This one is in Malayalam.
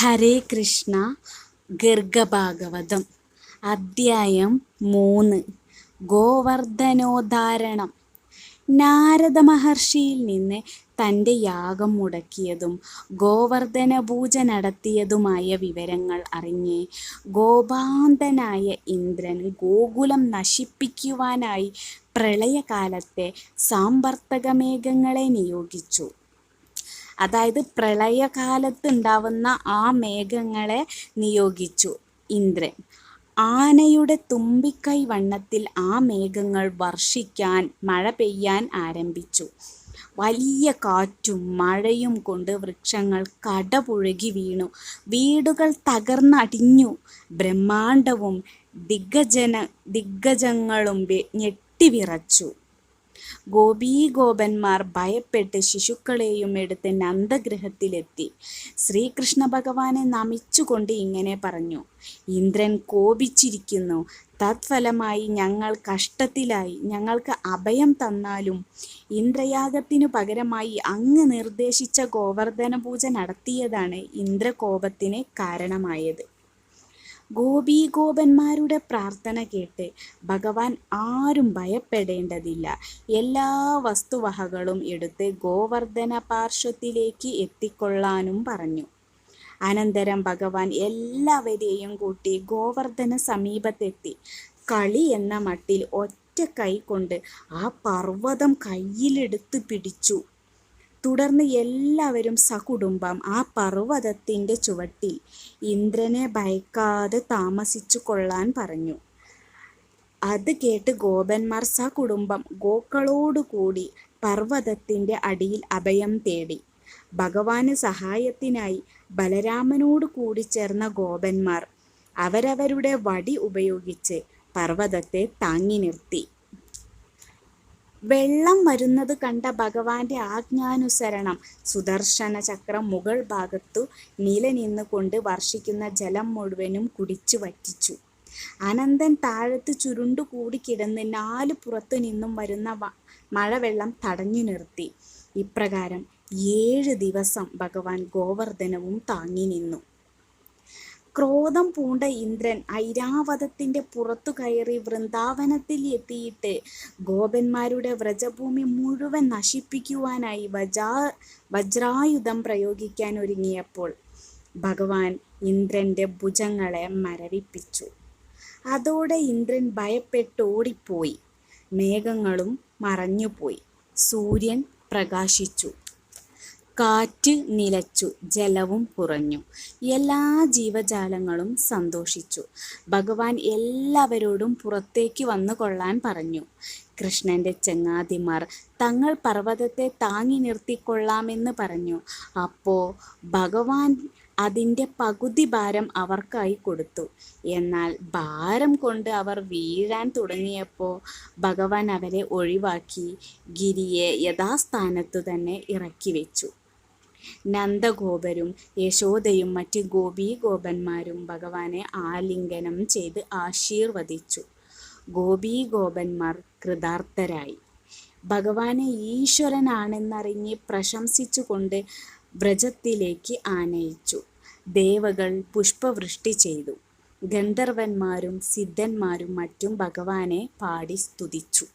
ഹരേ കൃഷ്ണ ഗർഗഭാഗവതം അദ്ധ്യായം മൂന്ന്. ഗോവർദ്ധനോദ്ധാരണം. നാരദ മഹർഷിയിൽ നിന്ന് തന്റെ യാഗം മുടക്കിയതും ഗോവർദ്ധന പൂജ നടത്തിയതുമായ വിവരങ്ങൾ അറിഞ്ഞ് ഗോപാന്തനായ ഇന്ദ്രൻ ഗോകുലം നശിപ്പിക്കുവാനായി പ്രളയകാലത്തെ സാമ്പർത്തകമേഘങ്ങളെ നിയോഗിച്ചു. അതായത് പ്രളയകാലത്ത് ഉണ്ടാവുന്ന ആ മേഘങ്ങളെ നിയോഗിച്ചു ഇന്ദ്രൻ. ആനയുടെ തുമ്പിക്കൈ വണ്ണത്തിൽ ആ മേഘങ്ങൾ വർഷിക്കാൻ മഴ പെയ്യാൻ ആരംഭിച്ചു. വലിയ കാറ്റും മഴയും കൊണ്ട് വൃക്ഷങ്ങൾ കടപുഴകി വീണു. വീടുകൾ തകർന്നടിഞ്ഞു ബ്രഹ്മാണ്ടവും ദിഗ്ഗജന ദിഗ്ഗജങ്ങളും ഞെട്ടിവിറച്ചു ഗോപീഗോപന്മാർ ഭയപ്പെട്ട് ശിശുക്കളെയും എടുത്ത് നന്ദഗൃഹത്തിലെത്തി. ശ്രീകൃഷ്ണ ഭഗവാനെ നമിച്ചുകൊണ്ട് ഇങ്ങനെ പറഞ്ഞു ഇന്ദ്രൻ കോപിച്ചിരിക്കുന്നു. തത്ഫലമായി ഞങ്ങൾ കഷ്ടത്തിലായി. ഞങ്ങൾക്ക് അഭയം തന്നാലും ഇന്ദ്രയാഗത്തിനു പകരമായി അങ്ങ് നിർദ്ദേശിച്ച ഗോവർദ്ധന പൂജ നടത്തിയതാണ് ഇന്ദ്രകോപത്തിന് കാരണമായത്. ഗോപീഗോപന്മാരുടെ പ്രാർത്ഥന കേട്ട് ഭഗവാൻ ആരും ഭയപ്പെടേണ്ടതില്ല. എല്ലാ വസ്തുവകകളും എടുത്ത് ഗോവർദ്ധന പാർശ്വത്തിലേക്ക് എത്തിക്കൊള്ളാനും പറഞ്ഞു. അനന്തരം ഭഗവാൻ എല്ലാവരെയും കൂട്ടി ഗോവർദ്ധന സമീപത്തെത്തി. കളി എന്ന മട്ടിൽ ഒറ്റ കൈ കൊണ്ട് ആ പർവതം കയ്യിലെടുത്ത് പിടിച്ചു. തുടർന്ന് എല്ലാവരും സകുടുംബം ആ പർവതത്തിന്റെ ചുവട്ടിൽ ഇന്ദ്രനെ ഭയക്കാതെ താമസിച്ചു കൊള്ളാൻ പറഞ്ഞു. അത് കേട്ട് ഗോപന്മാർ സകുടുംബം ഗോക്കളോടുകൂടി പർവതത്തിന്റെ അടിയിൽ അഭയം തേടി. ഭഗവാന് സഹായത്തിനായി ബലരാമനോട് കൂടി ചേർന്ന ഗോപന്മാർ അവരവരുടെ വടി ഉപയോഗിച്ച് പർവതത്തെ താങ്ങി നിർത്തി. വെള്ളം വരുന്നത് കണ്ട ഭഗവാന്റെ ആജ്ഞാനുസരണം. സുദർശന ചക്രം മുകൾ ഭാഗത്തു നിലനിന്നുകൊണ്ട് വർഷിക്കുന്ന ജലം മുഴുവനും കുടിച്ചു വറ്റിച്ചു. അനന്തൻ താഴത്ത് ചുരുണ്ടുകൂടി കിടന്ന് നാല് പുറത്തു നിന്നും വരുന്ന മഴവെള്ളം തടഞ്ഞു നിർത്തി. ഇപ്രകാരം ഏഴ് ദിവസം ഭഗവാൻ ഗോവർദ്ധനവും താങ്ങി നിന്നു. ക്രോധം പൂണ്ട ഇന്ദ്രൻ ഐരാവതത്തിന്റെ പുറത്തു കയറി വൃന്ദാവനത്തിൽ എത്തിയിട്ട് ഗോപന്മാരുടെ വ്രജഭൂമി മുഴുവൻ നശിപ്പിക്കുവാനായി വജാ വജ്രായുധം പ്രയോഗിക്കാൻ ഒരുങ്ങിയപ്പോൾ ഭഗവാൻ ഇന്ദ്രന്റെ ഭുജങ്ങളെ മരവിപ്പിച്ചു. അതോടെ ഇന്ദ്രൻ ഭയപ്പെട്ട് ഭയപ്പെട്ടോടിപ്പോയി മേഘങ്ങളും മറഞ്ഞുപോയി. സൂര്യൻ പ്രകാശിച്ചു. കാറ്റ് നിലച്ചു ജലവും കുറഞ്ഞു. എല്ലാ ജീവജാലങ്ങളും സന്തോഷിച്ചു. ഭഗവാൻ എല്ലാവരോടും പുറത്തേക്ക് വന്നു കൊള്ളാൻ പറഞ്ഞു. കൃഷ്ണന്റെ ചങ്ങാതിമാർ തങ്ങൾ പർവതത്തെ താങ്ങി നിർത്തിക്കൊള്ളാമെന്ന് പറഞ്ഞു. അപ്പോൾ ഭഗവാൻ അതിന്റെ പകുതി ഭാരം അവർക്കായി കൊടുത്തു. എന്നാൽ ഭാരം കൊണ്ട് അവർ വീഴാൻ തുടങ്ങിയപ്പോൾ ഭഗവാൻ അവരെ ഒഴിവാക്കി ഗിരിയെ യഥാസ്ഥാനത്തു തന്നെ ഇറക്കി വെച്ചു നന്ദഗോപരും യശോദയും മറ്റ് ഗോപീഗോപന്മാരും ഭഗവാനെ ആലിംഗനം ചെയ്ത് ആശീർവദിച്ചു. ഗോപീഗോപന്മാർ കൃതാർത്ഥരായി. ഭഗവാനെ ഈശ്വരനാണെന്നറിഞ്ഞ് പ്രശംസിച്ചുകൊണ്ട് വ്രജത്തിലേക്ക് ആനയിച്ചു. ദേവകൾ പുഷ്പവൃഷ്ടി ചെയ്തു. ഗന്ധർവന്മാരും സിദ്ധന്മാരും മറ്റും ഭഗവാനെ പാടി സ്തുതിച്ചു.